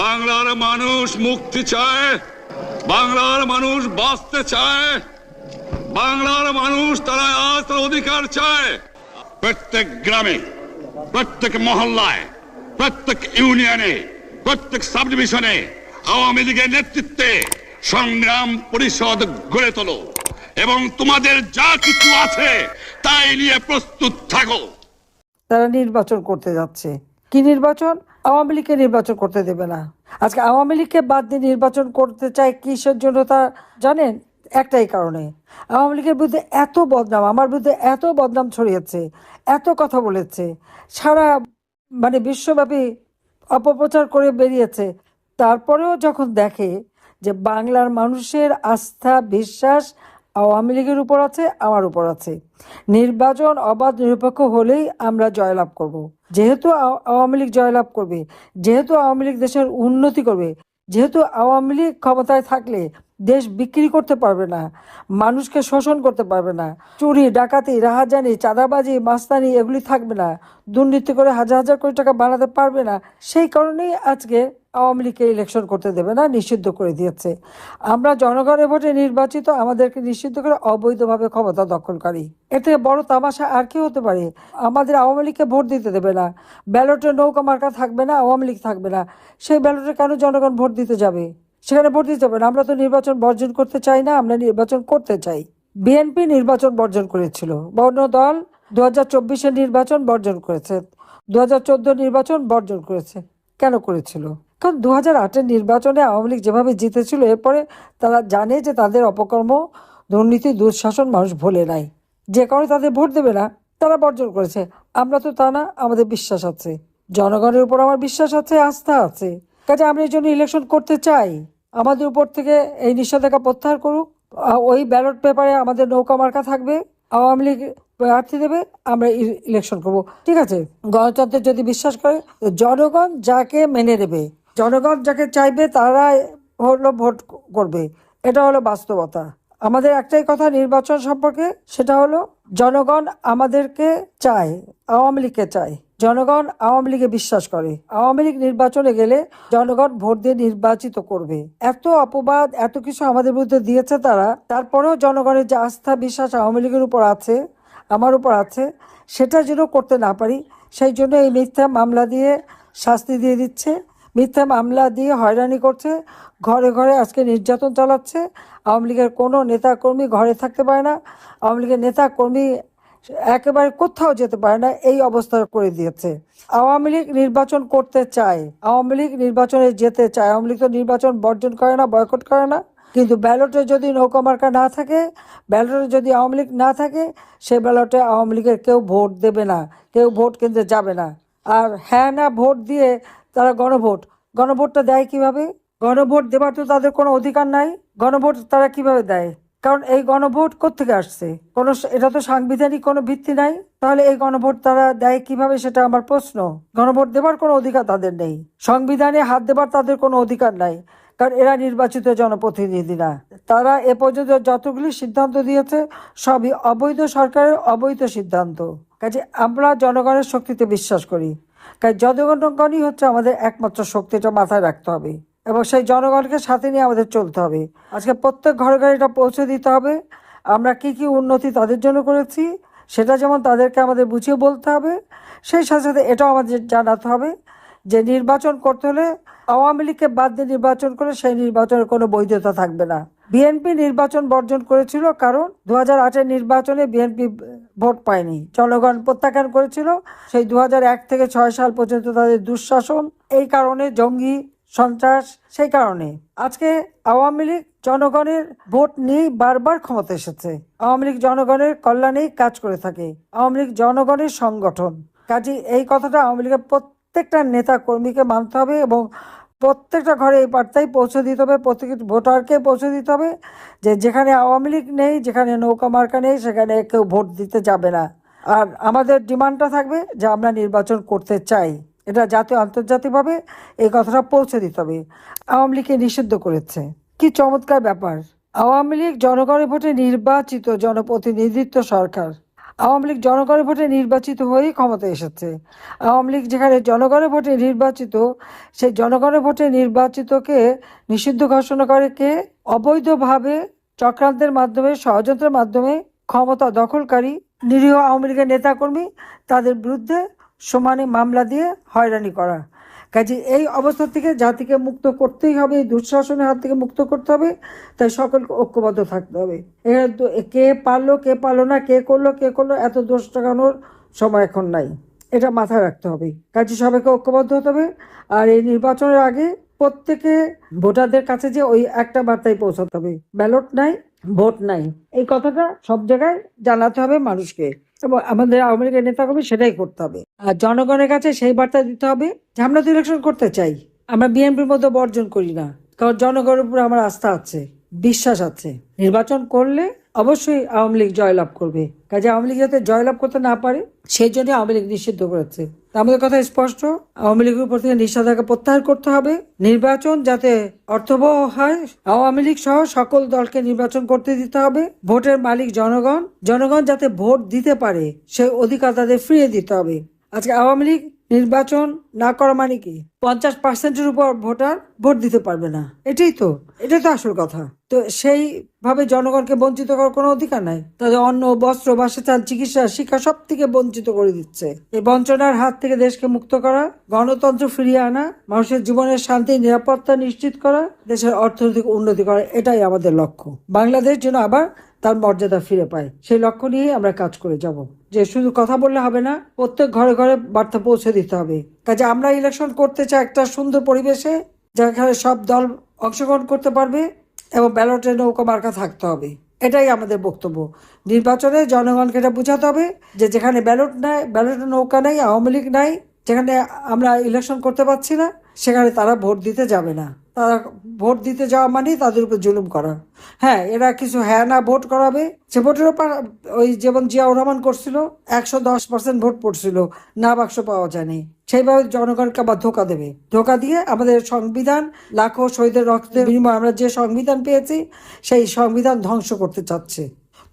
বাংলার মানুষ মুক্তি চায়, বাংলার মানুষ বাঁচতে চায়, বাংলার মানুষ তারা আজ অধিকার চায়। প্রত্যেক গ্রামে, প্রত্যেক মহল্লায়, প্রত্যেক ইউনিয়নে, প্রত্যেক সাব ডিভিশনে আওয়ামী লীগের নেতৃত্বে সংগ্রাম পরিষদ গড়ে তোলো এবং তোমাদের যা কিছু আছে তাই নিয়ে প্রস্তুত থাকো। তারা নির্বাচন করতে যাচ্ছে। কি নির্বাচন? আওয়ামী লীগকে নির্বাচন করতে দেবে না। আজকে আওয়ামী লীগকে বাদ দিয়ে নির্বাচন করতে চায় কিসের জন্য তা জানেন? একটাই কারণে। আওয়ামী লীগের বিরুদ্ধে এত বদনাম, আমার বিরুদ্ধে এত বদনাম ছড়িয়েছে, এত কথা বলেছে, সারা মানে বিশ্বব্যাপী অপপ্রচার করে বেরিয়েছে। তারপরেও যখন দেখে যে বাংলার মানুষের আস্থা, বিশ্বাস আওয়ামী লীগের উপর আছে, আমার উপর আছে নির্বাচন অবাধ নিরপেক্ষ হলেই আমরা জয়লাভ করব। যেহেতু আওয়ামী লীগ জয়লাভ করবে, যেহেতু আওয়ামী লীগ দেশের উন্নতি করবে, যেহেতু আওয়ামী লীগ ক্ষমতায় থাকলে দেশ বিক্রি করতে পারবে না, মানুষকে শোষণ করতে পারবে না, চুরি, ডাকাতি, রাহাজানি, চাঁদাবাজি, মাস্তানি এগুলি থাকবে না, দুর্নীতি করে হাজার হাজার কোটি টাকা বানাতে পারবে না, সেই কারণেই আজকে আওয়ামী লীগকে ইলেকশন করতে দেবে না, নিষিদ্ধ করে দিয়েছে। আমরা জনগণের ভোটে নির্বাচিত আমাদেরকে নিষিদ্ধ করে অবৈধভাবে ক্ষমতা দখলকারী। থেকে বড় তামাশা আর কি হতে পারে? আমাদের আওয়ামী লীগকে ভোট দিতে দেবে না ব্যালটে নৌকা মার্কা থাকবে না, আওয়ামী লীগ থাকবে না, সেই ব্যালটে কেন জনগণ ভোট দিতে যাবে? সেখানে ভোট দিতে হবে আমরা তো নির্বাচন বর্জন করতে চাই না, আমরা নির্বাচন করতে চাই। বিএনপি নির্বাচন বর্জন করেছিল, বর্ণ দল দু হাজার নির্বাচন বর্জন করেছে দু হাজার চোদ্দ নির্বাচন বর্জন করেছে। কেন করেছিল? কারণ দু হাজার নির্বাচনে আওয়ামী লীগ যেভাবে জিতেছিল, এরপরে তারা জানে যে তাদের অপকর্ম, দুর্নীতি, দুঃশাসন মানুষ ভোলে নাই। যে কারণে তাদের ভোট দেবে না, তারা বর্জন করেছে। আমরা তো তা না, আমাদের বিশ্বাস আছে। জনগণের উপর আমার বিশ্বাস আছে, আস্থা আছে। কাজে আমরা এই জন্য ইলেকশন করতে চাই। আমাদের উপর থেকে এই নিষেধাজ্ঞা প্রত্যাহার করুক। ওই ব্যালট পেপারে আমাদের নৌকা মার্কা থাকবে। আওয়ামী লীগ প্রার্থী দেবে, আমরা ইলেকশন করব। ঠিক আছে? গণতন্ত্রে যদি বিশ্বাস করে, জনগণ যাকে মেনে নেবে, জনগণ যাকে চাইবে, তারা হলো ভোট করবে। এটা হলো বাস্তবতা। আমাদের একটাই কথা নির্বাচন সম্পর্কে, সেটা হলো জনগণ আমাদেরকে চায়, আওয়ামী লীগকে চায়। জনগণ আওয়ামী লীগে বিশ্বাস করে। আওয়ামী লীগ নির্বাচনে গেলে জনগণ ভোট দিয়ে নির্বাচিত করবে। এত অপবাদ, এত কিছু আমাদের বিরুদ্ধে দিয়েছে তারা, তারপরেও জনগণের যে আস্থা, বিশ্বাস আওয়ামী লীগের উপর আছে, আমার উপর আছে সেটা যেন করতে না পারি, সেই জন্য এই মিথ্যা মামলা দিয়ে শাস্তি দিয়ে দিচ্ছে। মিথ্যা মামলা দিয়ে হয়রানি করছে, ঘরে ঘরে আজকে নির্যাতন চালাচ্ছে। আওয়ামী লীগের কোনো নেতাকর্মী ঘরে থাকতে পারে না। আওয়ামী লীগের নেতা কর্মী একেবারে কোথাও যেতে পারে না, এই অবস্থা করে দিয়েছে। আওয়ামী লীগ নির্বাচন করতে চায়, আওয়ামী লীগ নির্বাচনে যেতে চায়। আওয়ামী লীগ তো নির্বাচন বর্জন করে না, বয়কট করে না। কিন্তু ব্যালটে যদি নৌকা মার্কা না থাকে, ব্যালটে যদি আওয়ামী লীগ না থাকে, সে ব্যালটে আওয়ামী লীগের কেউ ভোট দেবে না, কেউ ভোট কেন্দ্রে যাবে না। আর হ্যাঁ না, ভোট দিয়ে তারা গণভোট। গণভোটটা দেয় কীভাবে? গণভোট দেবার তো তাদের কোনো অধিকার নাই। গণভোট তারা কীভাবে দেয়? কারণ এই গণভোট কোত্থেকে আসছে? কোনো এটা তো সাংবিধানিক কোনো ভিত্তি নাই। তাহলে এই গণভোট তারা দেয় কীভাবে সেটা আমার প্রশ্ন। গণভোট দেবার কোনো অধিকার তাদের নেই। সংবিধানে হাত দেবার তাদের কোনো অধিকার নাই। কারণ এরা নির্বাচিত জনপ্রতিনিধি না তারা এ পর্যন্ত যতগুলি সিদ্ধান্ত দিয়েছে, সবই অবৈধ সরকারের অবৈধ সিদ্ধান্ত। কাজে আমরা জনগণের শক্তিতে বিশ্বাস করি। কারণ জনগণই হচ্ছে, আমাদের একমাত্র শক্তিটা মাথায় রাখতে হবে। এবং সেই জনগণকে সাথে নিয়ে আমাদের চলতে হবে। আজকে প্রত্যেক ঘরে ঘরে এটা পৌঁছে দিতে হবে। আমরা কি কি উন্নতি তাদের জন্য করেছি, সেটা যেমন তাদেরকে আমাদের বুঝিয়ে বলতে হবে, সেই সাথে সাথে এটাও আমাদের জানাতে হবে যে নির্বাচন করতে হলে আওয়ামী লীগকে বাদ দিয়ে নির্বাচন করে সেই নির্বাচনের কোনো বৈধতা থাকবে না। বিএনপি নির্বাচন বর্জন করেছিল কারণ দু হাজার আটের নির্বাচনে বিএনপি ভোট পায়নি। জনগণ প্রত্যাখ্যান করেছিল। সেই দু থেকে ছয় সাল পর্যন্ত তাদের দুঃশাসন, এই কারণে জঙ্গি সন্ত্রাস সেই কারণে আজকে আওয়ামী লীগ জনগণের ভোট নিয়েই বারবার ক্ষমতা এসেছে। আওয়ামী লীগ জনগণের কল্যাণেই কাজ করে থাকে। আওয়ামী লীগ জনগণের সংগঠন। কাজে এই কথাটা আওয়ামী লীগের প্রত্যেকটা নেতা কর্মীকে মানতে হবে এবং প্রত্যেকটা ঘরে এই বার্তাই পৌঁছে দিতে হবে প্রত্যেক ভোটারকে পৌঁছে দিতে হবে যে যেখানে আওয়ামী লীগ নেই, যেখানে নৌকা মার্কা নেই, সেখানে কেউ ভোট দিতে যাবে না। আর আমাদের ডিমান্ডটা থাকবে যে আমরা নির্বাচন করতে চাই। এটা জাতীয় আন্তর্জাতিকভাবে এই কথাটা পৌঁছে দিতে হবে। আওয়ামী লীগকে নিষিদ্ধ করেছে। কি চমৎকার ব্যাপার। আওয়ামী লীগ জনগণের ভোটে নির্বাচিত জনপ্রতিনিধিত্ব সরকার। আওয়ামী লীগ জনগণের ভোটে নির্বাচিত হয়েই ক্ষমতায় এসেছে। আওয়ামী লীগ যেখানে জনগণের ভোটে নির্বাচিত, সেই জনগণের ভোটে নির্বাচিতকে নিষিদ্ধ ঘোষণা করে কে? অবৈধভাবে চক্রান্তের মাধ্যমে, ষড়যন্ত্রের মাধ্যমে ক্ষমতা দখলকারী নিরীহ আওয়ামী লীগের নেতাকর্মী তাদের বিরুদ্ধে সমানে মামলা দিয়ে হয়রানি করা। কাজে এই অবস্থা থেকে জাতিকে মুক্ত করতেই হবে, এই দুঃশাসনের হাত থেকে মুক্ত করতে হবে, তাই সকলকে ঐক্যবদ্ধ থাকতে হবে। এখানে তো কে পারল কে পারল না, কে করল কে করল, এত দোষ টাকানোর সময় এখন নাই। এটা মাথায় রাখতে হবে। কাজে সবাইকে ঐক্যবদ্ধ হতে হবে। আর এই নির্বাচনের আগে প্রত্যেকে ভোটারদের কাছে যে ওই একটা বার্তায় পৌঁছাতে হবে। ব্যালট নাই ভোট নাই। এই কথাটা সব জায়গায় জানাতে হবে মানুষকে এবং আমাদের আওয়ামী লীগের নেতা নেতাকর্মী সেটাই করতে হবে। আর জনগণের কাছে সেই বার্তা দিতে হবে যে আমরা তো ইলেকশন করতে চাই। আমরা বিএনপির মধ্যে বর্জন করি না, কারণ জনগণের উপরে আমার আস্থা আছে, বিশ্বাস আছে। নির্বাচন করলে অবশ্যই আওয়ামী লীগ জয়লাভ করবে। কাজে আওয়ামী লীগ যাতে জয়লাভ করতে না পারে, সেই জন্য আওয়ামী লীগ নিষিদ্ধ করেছে। আমাদের কথা স্পষ্ট। আওয়ামী লীগের উপর থেকে নিষেধাজ্ঞা প্রত্যাহার করতে হবে। নির্বাচন যাতে অর্থবহ হয়, আওয়ামী লীগ সহ সকল দলকে নির্বাচন করতে দিতে হবে। ভোটের মালিক জনগণ জনগণ যাতে ভোট দিতে পারে, সেই অধিকার তাদের ফিরিয়ে দিতে হবে। আজকে আওয়ামী লীগ নির্বাচন না করা মানে কি? পঞ্চাশ পার্সেন্টের উপর ভোটার ভোট দিতে পারবে না। এটাই তো এটাই তো আসল কথা। তো সেইভাবে জনগণকে বঞ্চিত করার কোনো অধিকার নাই। তাদের অন্ন, বস্ত্র বাসস্থান চিকিৎসা, শিক্ষা সব থেকে বঞ্চিত করে দিচ্ছে। এই বঞ্চনার হাত থেকে দেশকে মুক্ত করা, গণতন্ত্র ফিরিয়ে আনা, মানুষের জীবনের শান্তি, নিরাপত্তা নিশ্চিত করা, দেশের অর্থনৈতিক উন্নতি করা, এটাই আমাদের লক্ষ্য। বাংলাদেশ যেন আবার তার মর্যাদা ফিরে পায়। সেই লক্ষ্য নিয়ে আমরা কাজ করে যাব। যে শুধু কথা বললে হবে না, প্রত্যেক ঘরে ঘরে বার্তা পৌঁছে দিতে হবে। কাজে আমরা ইলেকশন করতে চাই একটা সুন্দর পরিবেশে, যেখানে সব দল অংশগ্রহণ করতে পারবে এবং ব্যালটে নৌকা মার্কা থাকতে হবে। এটাই আমাদের বক্তব্য। নির্বাচনে জনগণকে এটা বোঝাতে হবে যে যেখানে ব্যালট নাই, ব্যালটে নৌকা নাই, আওয়ামী লীগ নাই, যেখানে আমরা ইলেকশন করতে পারছি না, সেখানে তারা ভোট দিতে যাবে না। তারা ভোট দিতে যাওয়া মানেই তাদের উপর জুলুম করা। হ্যাঁ এরা কিছু হ্যাঁ না ভোট করাবে। যে ভোটের ওপর ওই যেমন জিয়াউর রহমান করছিল, একশো দশ পার্সেন্ট ভোট পড়ছিল, না বাক্স পাওয়া যায়নি। সেইভাবে জনগণকে আবার ধোকা দেবে। ধোকা দিয়ে আমাদের সংবিধান, লাখো শহীদের রক্তের বিনিময়ে আমরা যে সংবিধান পেয়েছি, সেই সংবিধান ধ্বংস করতে চাচ্ছে।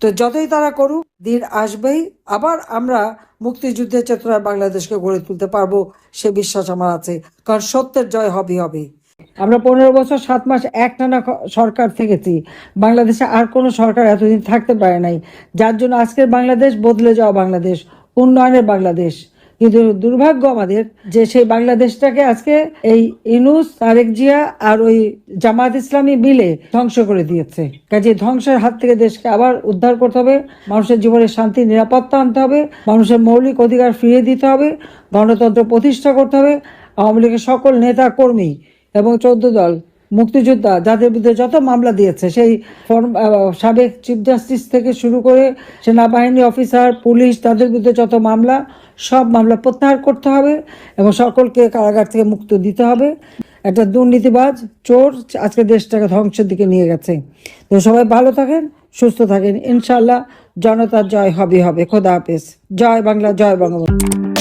তো যতই তারা করুক, দিন আসবেই। আবার আমরা মুক্তিযুদ্ধের চেতনায় বাংলাদেশকে গড়ে তুলতে পারব, সে বিশ্বাস আমার আছে। কারণ সত্যের জয় হবে হবে আমরা পনেরো বছর, সাত মাস একটানা ক- সরকার থেকেছি। বাংলাদেশে আর কোনো সরকার এতদিন থাকতে পারে নাই। যার জন্য আজকের বাংলাদেশ বদলে যাওয়া বাংলাদেশ, উন্নয়নের বাংলাদেশ। কিন্তু দুর্ভাগ্য আমাদের যে সেই বাংলাদেশটাকে আজকে এই ইনুস তারেক জিয়া আর ওই জামাত ইসলামী মিলে ধ্বংস করে দিয়েছে। কাজে ধ্বংসের হাত থেকে দেশকে আবার উদ্ধার করতে হবে, মানুষের জীবনের শান্তি, নিরাপত্তা আনতে হবে, মানুষের মৌলিক অধিকার ফিরিয়ে দিতে হবে, গণতন্ত্র প্রতিষ্ঠা করতে হবে, আওয়ামী লীগের সকল নেতা কর্মী এবং চৌদ্দ দল, মুক্তিযোদ্ধা যাদের বিরুদ্ধে যত মামলা দিয়েছে, সেই সাবেক চিফ জাস্টিস থেকে শুরু করে সেনাবাহিনী অফিসার পুলিশ, তাদের বিরুদ্ধে যত মামলা, সব মামলা প্রত্যাহার করতে হবে এবং সকলকে কারাগার থেকে মুক্ত দিতে হবে। একটা দুর্নীতিবাজ চোর আজকে দেশটাকে ধ্বংসের দিকে নিয়ে গেছে। তো সবাই ভালো থাকেন, সুস্থ থাকেন। ইনশাল্লাহ জনতার জয় হবে হবে। খোদা হাফেজ। জয় বাংলা, জয় বঙ্গবন্ধু।